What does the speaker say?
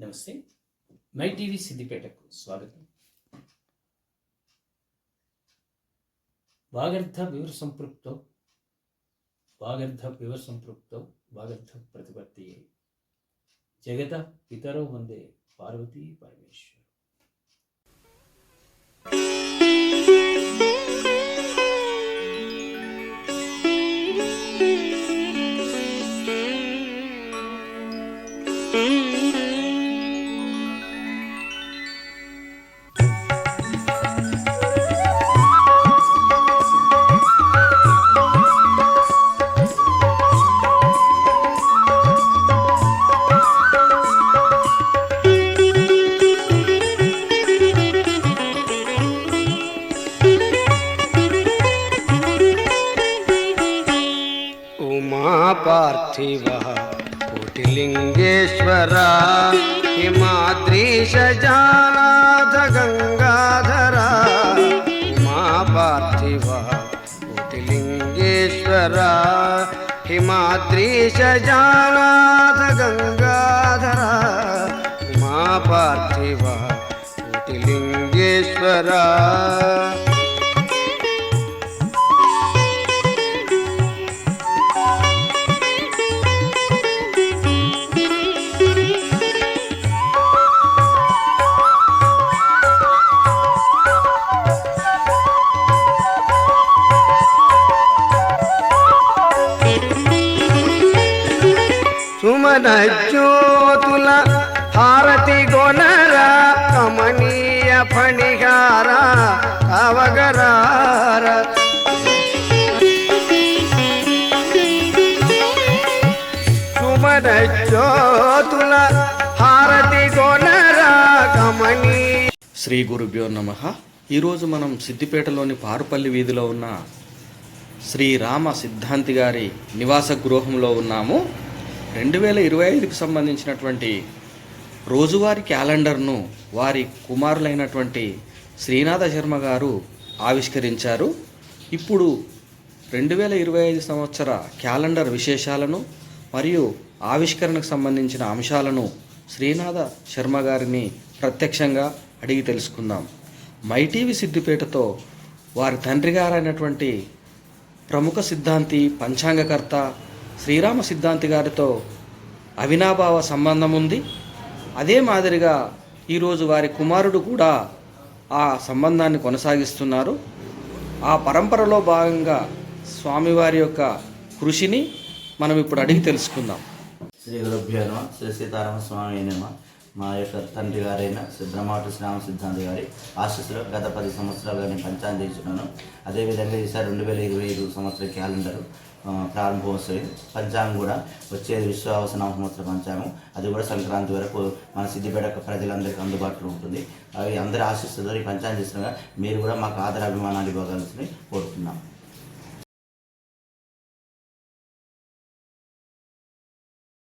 నమస్తే. My TV సిద్దిపేటకు స్వాగతం. వాగర్థ వివర సంపృక్తో వాగర్థ వివర సంపృక్తో వాగర్థ ప్రతిపత్తి. జగత పితరో వందే పార్వతీ పరమేశ్వర. पार्थिव कोटिलिङ्गेश्वर हिमाद्रीश जानाथ गङ्गाधर उमा पार्थिव कोटिलिङ्गेश्वर हिमाद्रीश जानाथ गङ्गाधर उमा पार्थिव कोटिलिङ्गेश्वर జీవన జ్యోతుల హారతి గొనర కమనీయ ఫణిహార అవగరార. సుమన జ్యోతుల హారతి గొనర కమనీయ శ్రీ గురుభ్యో నమ. ఈరోజు మనం సిద్దిపేటలోని పారుపల్లి వీధిలో ఉన్న శ్రీరామ సిద్ధాంతి గారి నివాస గృహంలో ఉన్నాము. రెండు వేల ఇరవై ఐదుకి సంబంధించినటువంటి రోజువారీ క్యాలెండర్ను వారి కుమారులైనటువంటి శ్రీనాథ శర్మ గారు ఆవిష్కరించారు. ఇప్పుడు రెండు వేల ఇరవై ఐదు సంవత్సర క్యాలెండర్ విశేషాలను మరియు ఆవిష్కరణకు సంబంధించిన అంశాలను శ్రీనాథ శర్మ గారిని ప్రత్యక్షంగా అడిగి తెలుసుకుందాం. మైటీవి సిద్దిపేటతో వారి తండ్రి గారైనటువంటి ప్రముఖ సిద్ధాంతి పంచాంగకర్త శ్రీరామ సిద్ధాంతి గారితో అవినాభావ సంబంధం ఉంది అదే మాదిరిగా ఈరోజు వారి కుమారుడు కూడా ఆ సంబంధాన్ని కొనసాగిస్తున్నారు. ఆ పరంపరలో భాగంగా స్వామివారి యొక్క కృషిని మనం ఇప్పుడు అడిగి తెలుసుకుందాం. శ్రీ గురుభ్యో నమ. శ్రీ సీతారామ స్వామి నమ. మా యొక్క తండ్రి గారైన శ్రీ శ్రామ సిద్ధాంతి గారి ఆశస్సులో గత పది సంవత్సరాలుగా నేను పంచాంగం చేస్తున్నాను. అదేవిధంగా ఈసారి రెండు వేల ఇరవై ఐదు సంవత్సర క్యాలెండర్ ఆ, ప్రారంభమవుతుంది పంచాంగం కూడా వచ్చేది విశ్వావసనామ సంవత్సర పంచాంగం. అది కూడా సంక్రాంతి వరకు మన సిద్దిపేట ప్రజలందరికీ అందుబాటులో ఉంటుంది. అవి అందరి ఆశిస్తున్నారు ఈ పంచాంగం చేస్తున్నా మీరు కూడా మాకు ఆదరాభిమానాలు ఇవ్వగలుగుతుంది కోరుతున్నాం.